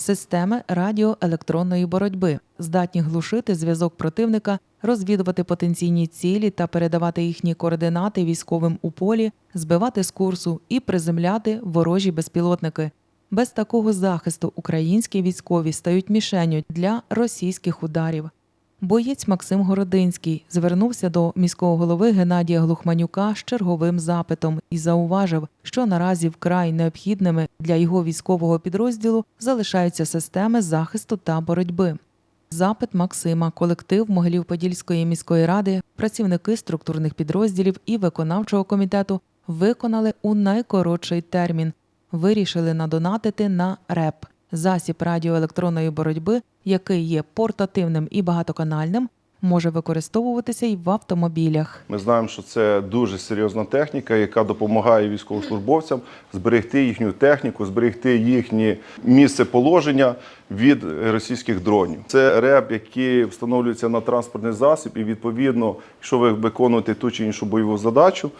системи радіоелектронної боротьби, здатні глушити зв'язок противника, розвідувати потенційні цілі та передавати їхні координати військовим у полі, збивати з курсу і приземляти ворожі безпілотники. Без такого захисту українські військові стають мішенню для російських ударів. Боєць Максим Городинський звернувся до міського голови Геннадія Глухманюка з черговим запитом і зауважив, що наразі вкрай необхідними для його військового підрозділу залишаються системи захисту та боротьби. Запит Максима, колектив Могилів-Подільської міської ради, працівники структурних підрозділів і виконавчого комітету виконали у найкоротший термін. Вирішили надонатити на РЕП засіб радіоелектронної боротьби, який є портативним і багатоканальним, може використовуватися й в автомобілях. Ми знаємо, що це дуже серйозна техніка, яка допомагає військовослужбовцям зберегти їхню техніку, зберегти їхнє місце положення від російських дронів. Це реб, який встановлюється на транспортний засіб, і відповідно, якщо ви виконуєте ту чи іншу бойову задачу,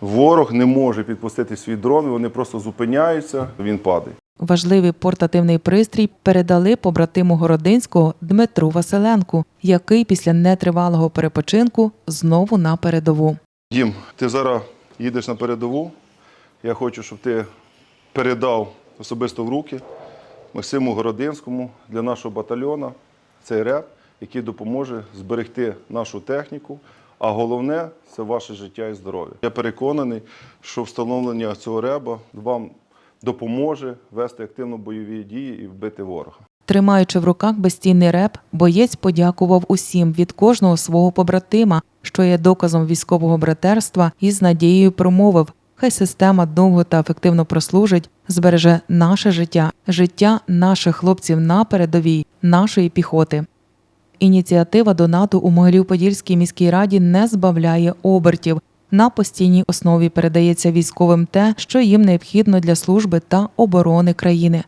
ворог не може підпустити свій дрон, вони просто зупиняються, він падає. Важливий портативний пристрій передали побратиму Городинського Дмитру Василенку, який після нетривалого перепочинку знову на передову. Дім, ти зараз їдеш на передову. Я хочу, щоб ти передав особисто в руки Максиму Городинському для нашого батальйону цей реп, який допоможе зберегти нашу техніку. А головне це ваше життя і здоров'я. Я переконаний, що встановлення цього реба вам допоможе вести активно бойові дії і вбити ворога. Тримаючи в руках безцінний реп, боєць подякував усім від кожного свого побратима, що є доказом військового братерства, і з надією промовив: хай система довго та ефективно прослужить, збереже наше життя, життя наших хлопців на передовій, нашої піхоти. Ініціатива донату у Могилів-Подільській міській раді не збавляє обертів. На постійній основі передається військовим те, що їм необхідно для служби та оборони країни.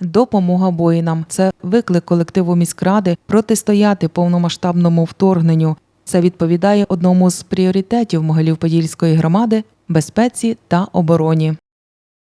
Допомога воїнам це виклик колективу міськради протистояти повномасштабному вторгненню. Це відповідає одному з пріоритетів Могилів-Подільської громади безпеці та обороні.